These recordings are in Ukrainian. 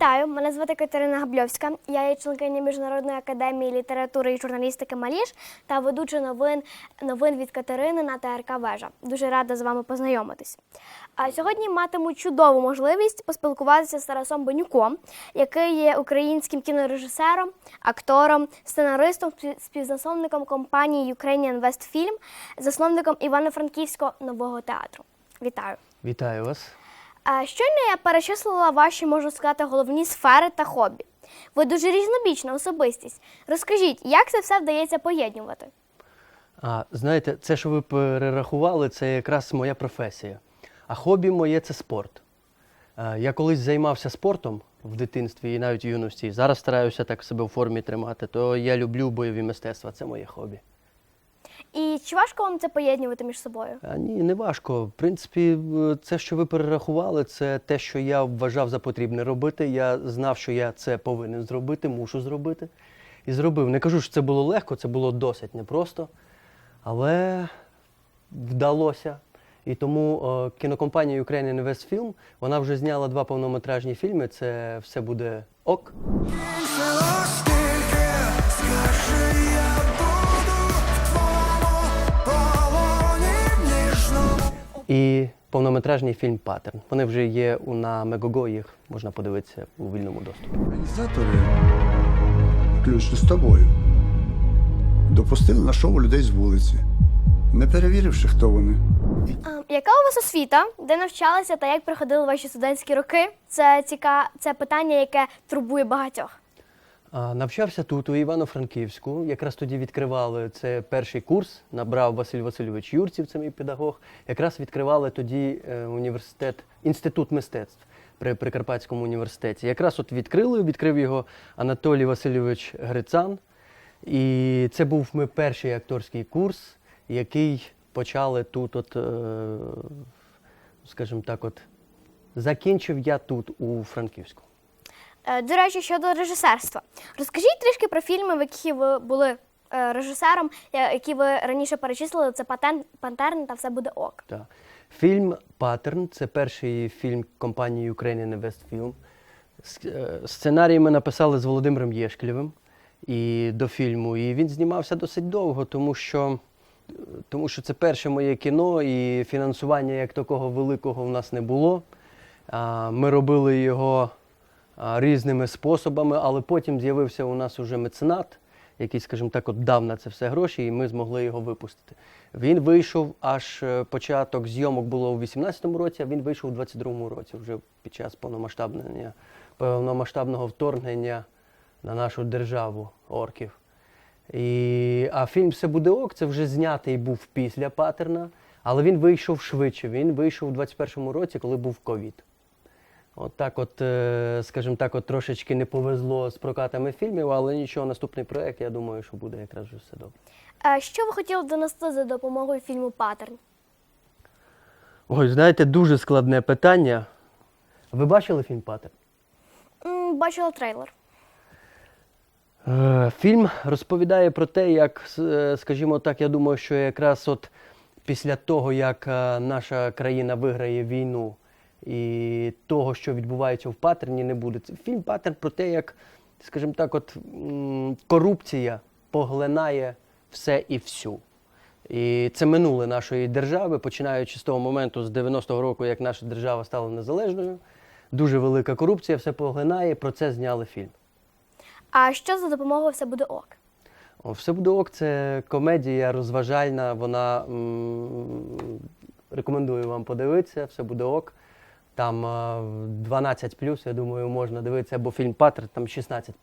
Вітаю, мене звати Катерина Габльовська. Я є членкиня Міжнародної академії літератури і журналістики Маліш та ведуча новин, новин від Катерини на ТРК Вежа. Дуже рада з вами познайомитись. А сьогодні матиму чудову можливість поспілкуватися з Тарасом Бенюком, який є українським кінорежисером, актором, сценаристом, спів- співзасновником компанії Ukrainian West Film, засновником Івано-Франківського нового театру. Вітаю! Вітаю вас. Щойно я перечислила ваші, можна сказати, головні сфери та хобі. Ви дуже різнобічна особистість. Розкажіть, як це все вдається поєднувати? А, знаєте, це, що ви перерахували, це якраз моя професія. А хобі моє це спорт. А, я колись займався спортом в дитинстві і навіть в юності. Зараз стараюся так себе в формі тримати, то я люблю бойові мистецтва, це моє хобі. І чи важко вам це поєднувати між собою? А ні, не важко. В принципі, е, це, що ви перерахували, це те, що я вважав за потрібне робити. Я знав, що я це повинен зробити, мушу зробити. І зробив. Не кажу, що це було легко, це було досить непросто, але вдалося. І тому е, кінокомпанія Ukrainian Invest Film, вона вже зняла два повнометражні фільми. Це все буде ок. І повнометражний фільм Паттерн. Вони вже є у на Мегого, їх можна подивитися у вільному доступі. Організатори, включно з тобою, допустили на шоу людей з вулиці, не перевіривши, хто вони. А, яка у вас освіта? Де навчалися та як проходили ваші студентські роки? Це ціка... це питання, яке турбує багатьох. Навчався тут, у Івано-Франківську. Якраз тоді відкривали це перший курс. Набрав Василь Васильович Юрців, це мій педагог. Якраз відкривали тоді е, університет, інститут мистецтв при Прикарпатському університеті. Якраз от відкрили, відкрив його Анатолій Васильович Грицан. І це був ми перший акторський курс, який почали тут, от, е, скажімо так, от, закінчив я тут, у Франківську. Е, До речі, щодо режисерства. Розкажіть трішки про фільми, в яких ви були е, режисером, які ви раніше перечислили. Це «Патен- Пантерн та все буде ок. Так. Фільм Паттерн це перший фільм компанії Ukrainian Invest Film. С- е, Сценарій ми написали з Володимиром Єшклєвим і до фільму. І він знімався досить довго, тому що, е, тому що це перше моє кіно, і фінансування як такого великого в нас не було. Ми робили його різними способами, але потім з'явився у нас уже меценат, який, скажімо так, от дав на це все гроші, і ми змогли його випустити. Він вийшов аж е, початок зйомок було у 18-му році, а він вийшов у 22-му році, вже під час повномасштабного, повномасштабного вторгнення на нашу державу орків. І, а фільм Все буде ок, це вже знятий був після патерна, але він вийшов швидше. Він вийшов у 21-му році, коли був ковід. От так, от, е, скажімо так, от трошечки не повезло з прокатами фільмів, але нічого, наступний проект, я думаю, що буде якраз вже все добре. Е, Що ви хотіли донести за допомогою фільму Паттерн? Ой, знаєте, дуже складне питання. Ви бачили фільм Патер? М, Бачила трейлер. Е, Фільм розповідає про те, як, е, скажімо так, я думаю, що якраз от після того, як наша країна виграє війну і того, що відбувається в патерні, не буде. Це Фільм Паттерн про те, як, скажімо так, от корупція поглинає все і всю. І це минуле нашої держави, починаючи з того моменту, з 90-го року, як наша держава стала незалежною. Дуже велика корупція, все поглинає. Про це зняли фільм. А що за допомогою все буде ок? О, Все буде ок, це комедія розважальна. Вона м, рекомендую вам подивитися, все буде ок. Там е, 12 я думаю, можна дивитися, або фільм Патер, там 16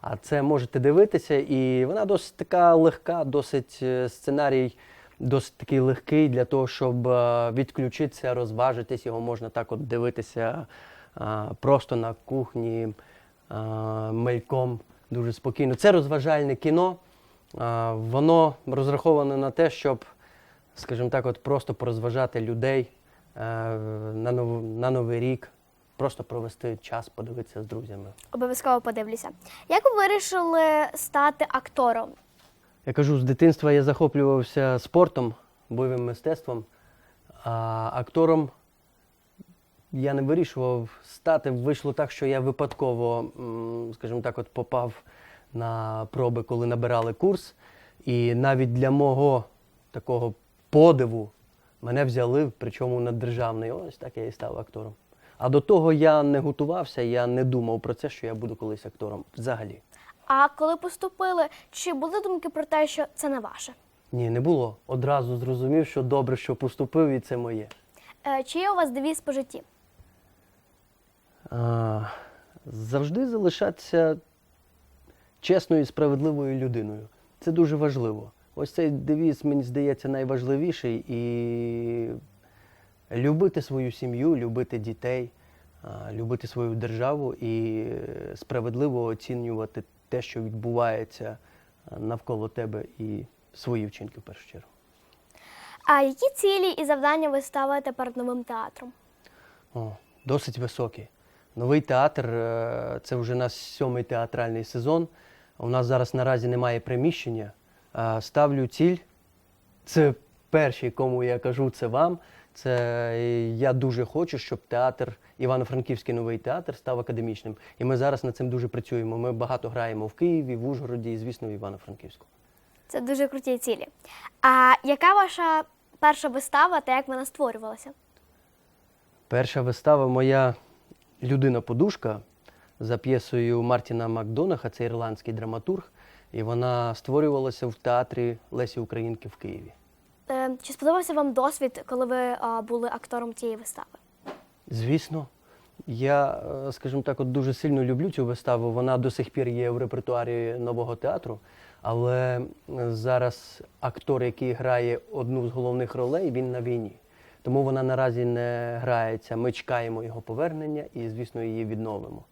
А це можете дивитися, і вона досить така легка, досить е, сценарій, досить такий легкий для того, щоб е, відключитися, розважитись. Його можна так от дивитися е, просто на кухні, е, мельком, дуже спокійно. Це розважальне кіно. Е, Воно розраховане на те, щоб, скажімо так, от просто порозважати людей е, на, нов, на Новий рік, просто провести час, подивитися з друзями. Обов'язково подивлюся. Як ви вирішили стати актором? Я кажу, з дитинства я захоплювався спортом, бойовим мистецтвом, а актором я не вирішував стати. Вийшло так, що я випадково, скажімо так, от попав на проби, коли набирали курс. І навіть для мого такого подиву мене взяли, причому на державний. Ось так я і став актором. А до того я не готувався, я не думав про це, що я буду колись актором. Взагалі. А коли поступили, чи були думки про те, що це не ваше? Ні, не було. Одразу зрозумів, що добре, що поступив, і це моє. Е, Чи є у вас девіз по житті? А, завжди залишатися чесною і справедливою людиною. Це дуже важливо. Ось цей девіз, мені здається, найважливіший. І любити свою сім'ю, любити дітей, любити свою державу і е, справедливо оцінювати те, що відбувається навколо тебе, і свої вчинки в першу чергу. А які цілі і завдання ви ставите перед новим театром? О, досить високий. Новий театр е, це вже наш сьомий театральний сезон. У нас зараз наразі немає приміщення. Ставлю ціль. Це перший, кому я кажу, це вам. Це я дуже хочу, щоб театр, Івано-Франківський новий театр став академічним. І ми зараз над цим дуже працюємо. Ми багато граємо в Києві, в Ужгороді і, звісно, в Івано-Франківську. Це дуже круті цілі. А яка ваша перша вистава та як вона створювалася? Перша вистава моя людина-подушка за п'єсою Мартіна Макдонаха, це ірландський драматург, і вона створювалася в театрі Лесі Українки в Києві. Е, Чи сподобався вам досвід, коли ви а, були актором цієї вистави? Звісно, я, е, скажімо так, от дуже сильно люблю цю виставу. Вона до сих пір є в репертуарі нового театру. Але е, зараз актор, який грає одну з головних ролей, він на війні. Тому вона наразі не грається. Ми чекаємо його повернення і, звісно, її відновимо.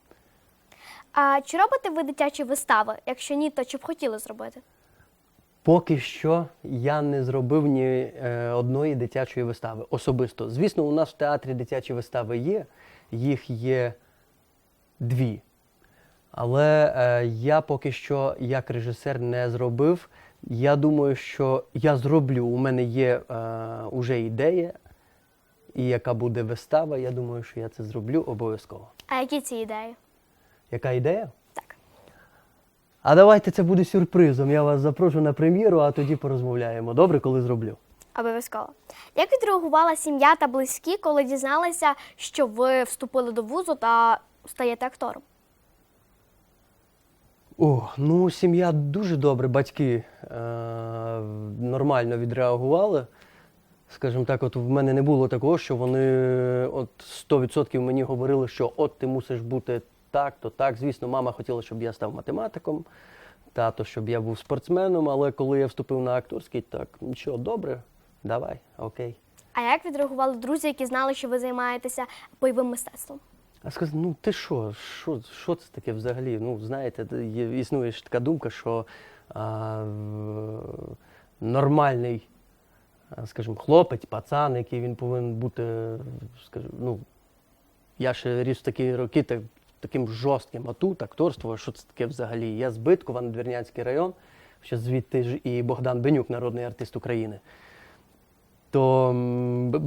А чи робите ви дитячі вистави? Якщо ні, то чи б хотіли зробити? Поки що я не зробив ні е, одної дитячої вистави особисто. Звісно, у нас в театрі дитячі вистави є, їх є дві. Але е, я поки що як режисер не зробив. Я думаю, що я зроблю. У мене є е, уже ідея, і яка буде вистава. Я думаю, що я це зроблю обов'язково. А які ці ідеї? Яка ідея? Так. А давайте це буде сюрпризом. Я вас запрошу на прем'єру, а тоді порозмовляємо. Добре, коли зроблю. Обов'язково. Як відреагувала сім'я та близькі, коли дізналися, що ви вступили до вузу та стаєте актором? О, ну сім'я дуже добре, батьки е- нормально відреагували. Скажімо так, от в мене не було такого, що вони от 100% мені говорили, що от ти мусиш бути так, то так. Звісно, мама хотіла, щоб я став математиком, тато, щоб я був спортсменом, але коли я вступив на акторський, так, нічого, добре, давай, окей. А як відреагували друзі, які знали, що ви займаєтеся бойовим мистецтвом? А сказати, ну ти що, що, що це таке взагалі? Ну, знаєте, існує ж така думка, що а, нормальний, скажімо, хлопець, пацан, який він повинен бути, скажімо, ну, я ще ріс в такі роки так, таким жорстким, а тут акторство, що це таке взагалі? Я з Биткова, Надвірнянський район, ще звідти ж і Богдан Бенюк, народний артист України то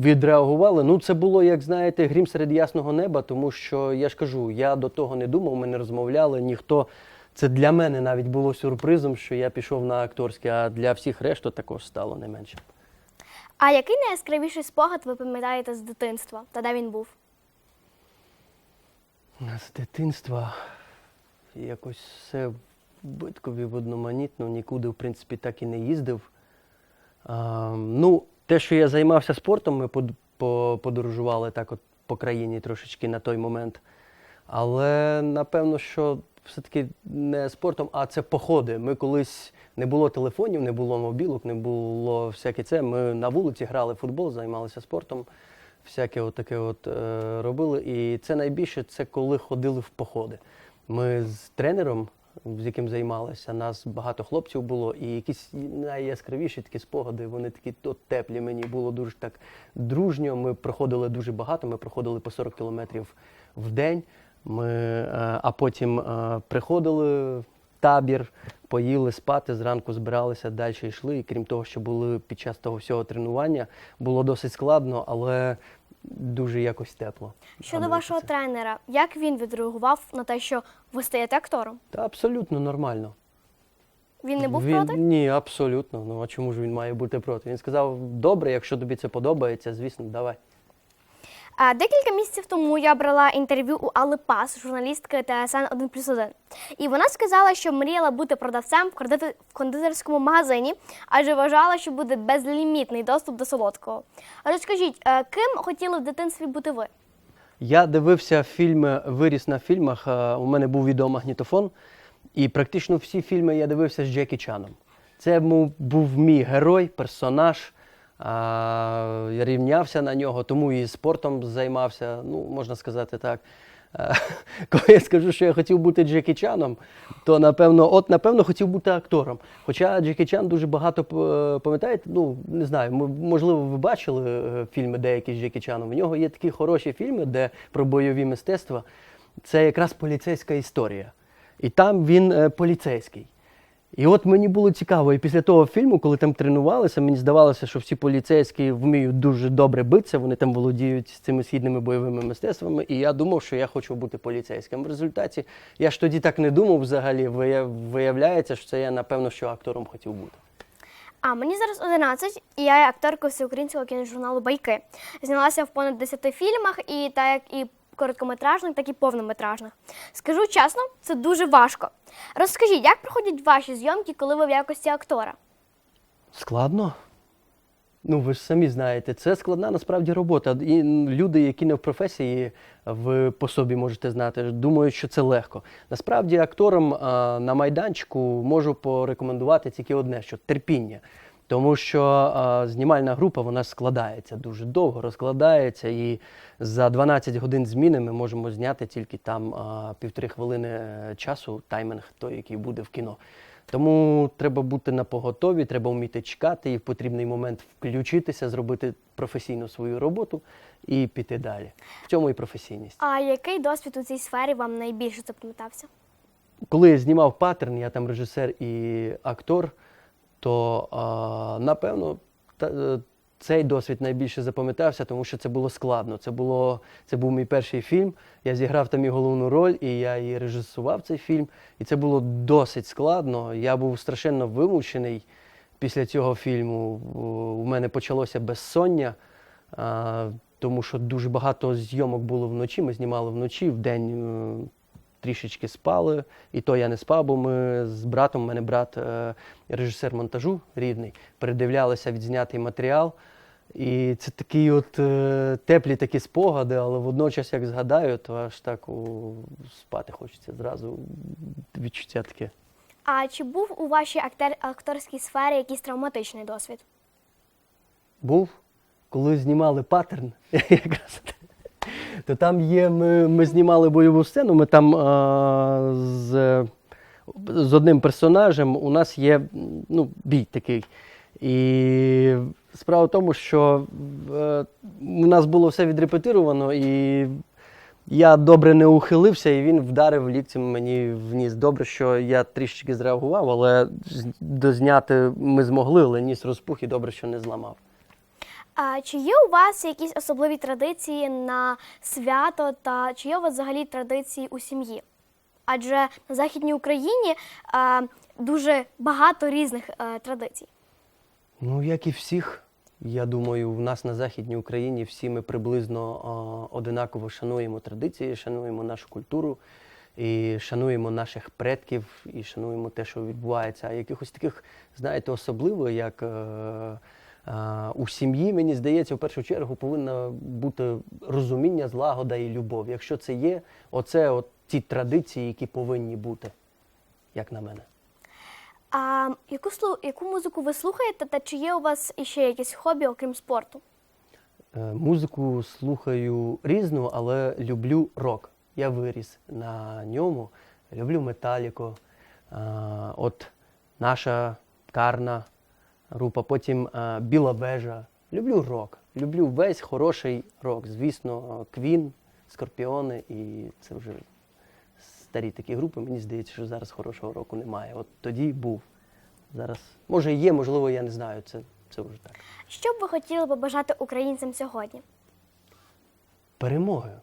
відреагували. Ну, це було, як знаєте, грім серед ясного неба, тому що я ж кажу, я до того не думав, ми не розмовляли, ніхто. Це для мене навіть було сюрпризом, що я пішов на акторське, а для всіх решту також стало не менше. А який найяскравіший спогад ви пам'ятаєте з дитинства? Та де він був? З дитинства якось все Биткові одноманітно, нікуди, в принципі, так і не їздив. А, ну, те, що я займався спортом, ми подорожували так от по країні трошечки на той момент. Але напевно, що все-таки не спортом, а це походи. Ми колись не було телефонів, не було мобілок, не було всяке це. Ми на вулиці грали в футбол, займалися спортом, всяке таке от е, робили. І це найбільше це коли ходили в походи. Ми з тренером, з яким займалися, нас багато хлопців було, і якісь найяскравіші такі спогади, вони такі от теплі. Мені було дуже так дружньо. Ми проходили дуже багато. Ми проходили по 40 кілометрів в день. Ми, е, а потім е, приходили в табір, поїли спати, зранку збиралися, далі йшли. І крім того, що були під час того всього тренування, було досить складно, але дуже якось тепло. Щодо вашого це. тренера, як він відреагував на те, що ви стаєте актором? Та абсолютно нормально. Він не був він, проти? Ні, абсолютно. Ну а чому ж він має бути проти? Він сказав: добре, якщо тобі це подобається, звісно, давай. А, Декілька місяців тому я брала інтерв'ю у Алли Пас, журналістки ТСН 1 плюс 1. І вона сказала, що мріяла бути продавцем в кондитерському магазині, адже вважала, що буде безлімітний доступ до солодкого. Розкажіть, е, ким хотіли в дитинстві бути ви? Я дивився фільми, виріс на фільмах. е, У мене був відеомагнітофон, і практично всі фільми я дивився з Джекі Чаном. Це був мій герой, персонаж. Рівнявся на нього, тому і спортом займався, ну, можна сказати так. Коли я скажу, що я хотів бути Джекі Чаном, то напевно, от напевно хотів бути актором. Хоча Джекі Чан дуже багато е, пам'ятаєте, ну не знаю, можливо, ви бачили е, фільми деякі з Джекі Чаном. У нього є такі хороші фільми, де про бойові мистецтва. Це якраз поліцейська історія. І там він е, поліцейський. І от мені було цікаво, і після того фільму, коли там тренувалися, мені здавалося, що всі поліцейські вміють дуже добре битися, вони там володіють цими східними бойовими мистецтвами. І я думав, що я хочу бути поліцейським. В результаті я ж тоді так не думав взагалі. Виявляється, що це я напевно що актором хотів бути. А мені зараз 11, і я акторка всеукраїнського кіножурналу Байки. Знялася в понад 10 фільмах, і так як і короткометражних, так і повнометражних. Скажу чесно, це дуже важко. Розкажіть, як проходять ваші зйомки, коли ви в якості актора? Складно? Ну, ви ж самі знаєте, це складна насправді робота. І люди, які не в професії, ви по собі можете знати, думають, що це легко. Насправді, акторам а, на майданчику можу порекомендувати тільки одне: що терпіння. Тому що а, знімальна група вона складається дуже довго, розкладається, і за 12 годин зміни ми можемо зняти тільки там а, півтори хвилини е, часу, таймінг той, який буде в кіно. Тому треба бути на поготові, треба вміти чекати і в потрібний момент включитися, зробити професійну свою роботу і піти далі. В цьому і професійність. А який досвід у цій сфері вам найбільше запам'ятався? Коли я знімав паттерн, я там режисер і актор, то а, напевно та, е, цей досвід найбільше запам'ятався, тому що це було складно. Це, було, це був мій перший фільм. Я зіграв там і головну роль, і я і режисував цей фільм. І це було досить складно. Я був страшенно вимучений після цього фільму. У мене почалося безсоння. а, Тому що дуже багато зйомок було вночі. Ми знімали вночі, вдень е, трішечки спали, і то я не спав, бо ми з братом, у мене брат е, режисер монтажу рідний, передивлялися відзнятий матеріал. І це такі от е, теплі такі спогади, але водночас, як згадаю, то аж так о, спати хочеться зразу відчуття таке. А чи був у вашій актер- акторській сфері якийсь травматичний досвід? був, коли знімали паттерн, якраз, то там є, ми, ми знімали бойову сцену, ми там а, з, з одним персонажем у нас є ну, бій такий. І справа в тому, що е, у нас було все відрепетировано, і я добре не ухилився, і він вдарив ліктем мені в ніс. Добре, що я трішечки зреагував, але дозняти ми змогли, але ніс розпух і добре, що не зламав. А чи є у вас якісь особливі традиції на свято, та чи є у вас взагалі традиції у сім'ї? Адже на Західній Україні а, дуже багато різних е, традицій. Ну, як і всіх, я думаю, в нас на Західній Україні всі ми приблизно а, одинаково шануємо традиції, шануємо нашу культуру, і шануємо наших предків, і шануємо те, що відбувається. А якихось таких, знаєте, особливо, як е, е, у сім'ї, мені здається, в першу чергу повинно бути розуміння, злагода і любов. Якщо це є, оце от ті традиції, які повинні бути, як на мене. А яку яку музику ви слухаєте, та чи є у вас іще якісь хобі, окрім спорту? Е, Музику слухаю різну, але люблю рок. Я виріс на ньому. Люблю металіку. Е, От наша карна група, потім е, Біла вежа. Люблю рок. Люблю весь хороший рок. Звісно, Квін, Скорпіони, і це вже старі такі групи. Мені здається, що зараз хорошого року немає. От тоді був. Зараз, може, є, можливо, я не знаю. Це, це вже так. Що б ви хотіли побажати українцям сьогодні? перемогою,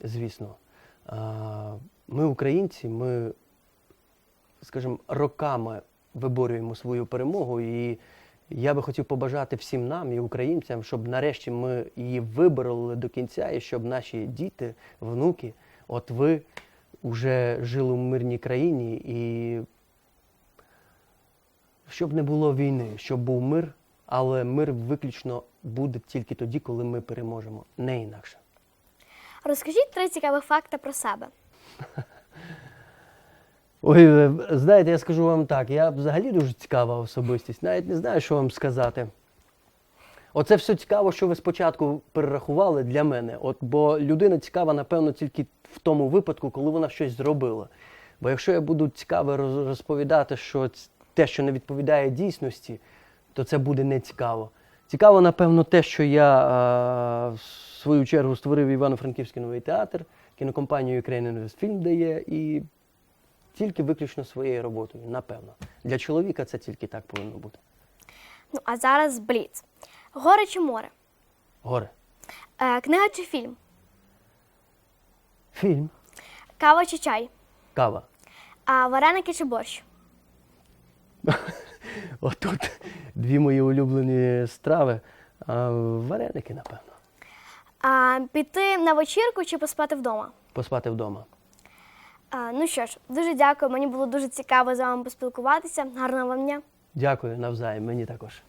звісно. Ми, українці, ми, скажімо, роками виборюємо свою перемогу. І я би хотів побажати всім нам і українцям, щоб нарешті ми її вибороли до кінця, і щоб наші діти, внуки, от ви вже жили в мирній країні, і щоб не було війни, щоб був мир, але мир виключно буде тільки тоді, коли ми переможемо, не інакше. Розкажіть три цікавих факти про себе. Ой, е, знаєте, я скажу вам так, я взагалі дуже цікава особистість, навіть не знаю, що вам сказати. Оце все цікаво, що ви спочатку перерахували для мене. От, бо людина цікава, напевно, тільки в тому випадку, коли вона щось зробила. Бо якщо я буду цікаво розповідати, що те, що не відповідає дійсності, то це буде не цікаво. Цікаво, напевно, те, що я а, в свою чергу створив Івано-Франківський новий театр, кінокомпанію Ukraine Invest Film дає, і тільки виключно своєю роботою, напевно. Для чоловіка це тільки так повинно бути. Ну а зараз бліц. Горе чи море? Горе. Е, книга чи фільм? Фільм, Кава чи чай? кава. А вареники чи борщ? Отут дві мої улюблені страви. А, вареники, напевно. А, піти на вечірку чи поспати вдома? Поспати вдома. А, ну що ж, дуже дякую. Мені було дуже цікаво з вами поспілкуватися. Гарного вам дня. Дякую навзаєм, мені також.